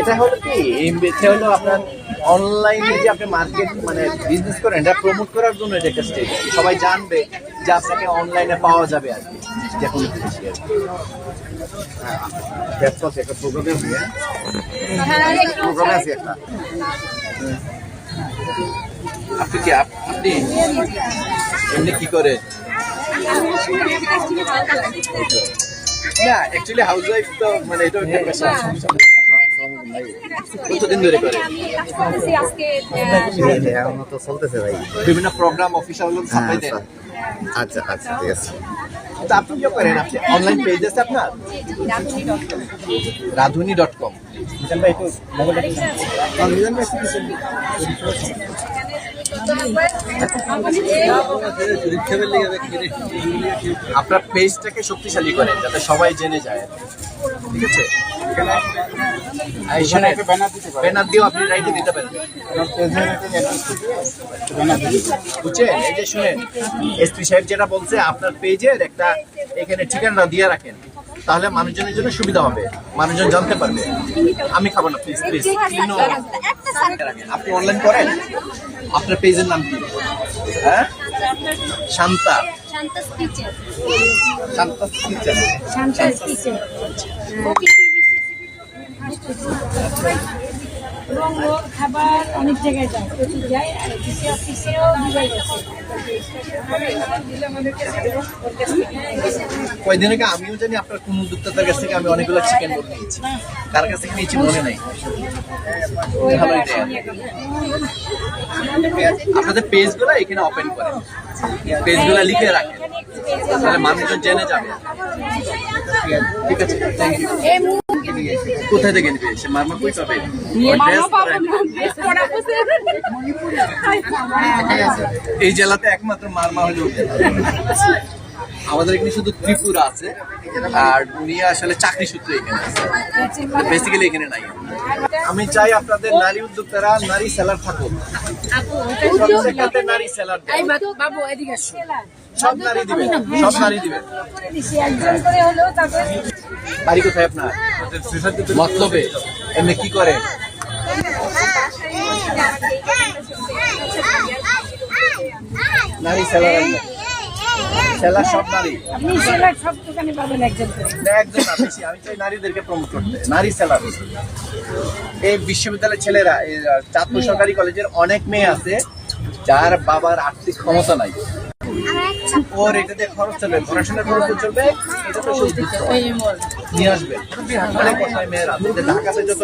এটা হলো কি? এটা হলো আপনার অনলাইনে যে আপনি মার্কেট মানে বিজনেস করেন এটা প্রমোট করার জন্য এটা একটা স্টেজ সবাই জানবে যে আপনাকে অনলাইনে পাওয়া যাবে আর কি। যে কোনো জিনিস আর কি। হ্যাঁ, all, একটা প্রোগ্রামে আছে একটা আপনি কি আপনি এমনি কি করে? না অ্যাকচুয়ালি হাউস ওয়াইফ তো মানে এটা একটা পেশা কতদিন ধরে করে? এখনও তো চলতেছে ভাই। বিভিন্ন প্রোগ্রাম অফিসিয়াল সাপ্লাই দেন আচ্ছা আচ্ছা ঠিক আছে। তো আপনি কি করেন? আপনি অনলাইন পেজ আছে আপনার? রাধুনি ডট কম আপনার পেজটাকে শক্তিশালী করেন, যাতে সবাই জেনে যায়। ঠিক আছে? ব্যানার দিয়েও আপনি পারেন। বুঝছেন? শুনেন এসপি যেটা বলছে, আপনার পেজের একটা এখানে ঠিকানা দিয়ে রাখেন। তাহলে মানুষজনের জন্য সুবিধা হবে। মানুষজন জানতে পারবে। আমি খাব না প্লিজ প্লিজ আপনি অনলাইন করেন? আপনার পেজের নাম কি? হ্যাঁ? শান্তা। শান্তা কিচেন খাবার অনেক জায়গায় যায়। প্রচুর যায় আর অফিসে অফিসেও বিদায় গেছে। আগে আমিও জানি আপনার কোন উদ্যোক্তার কাছ থেকে আমি অনেকগুলো চিকেন বোর্ড নিয়েছি। কার কাছ থেকে নিয়েছি মনে নাই। আপনাদের পেজগুলো এখানে ওপেন করেন পেজগুলো লিখে রাখেন। তাহলে মানুষজন জেনে যাবে। ঠিক আছে থ্যাংক ইউ কোথায় থেকে নিবে সে মারমা কই পাবে। এই জেলাতে একমাত্র মারমা হলো আমাদের এখানে শুধু ত্রিপুরা আছে আর উনি আসলে চাকরি সূত্রে এখানে আছে। বেসিক্যালি এখানে নাই। আমি চাই আপনাদের নারী উদ্যোক্তারা নারী সেলার থাকুক। বাবু এদিকে সব নারী সব নারী বাড়ি কোথায় আপনার? মতলবে। এমনি কি করে? নারী সেলার আনবেন সেলার সব নারী। আপনি সেলার সব দোকানে পাবেন একজন না, একদম না, বেশি। আমি চাই নারীদেরকে প্রমোট করতে। নারী সেলার এই বিশ্ববিদ্যালয়ের ছেলেরা চাঁদপুর সরকারি কলেজের অনেক মেয়ে আছে যার বাবার আর্থিক ক্ষমতা নাই। ওর এটা দিয়ে খরচ চলবে পড়াশোনার খরচ চলবে এটা তো হবে। নিয়ে আসবে। অনেক মেয়েরা ঢাকাতে যত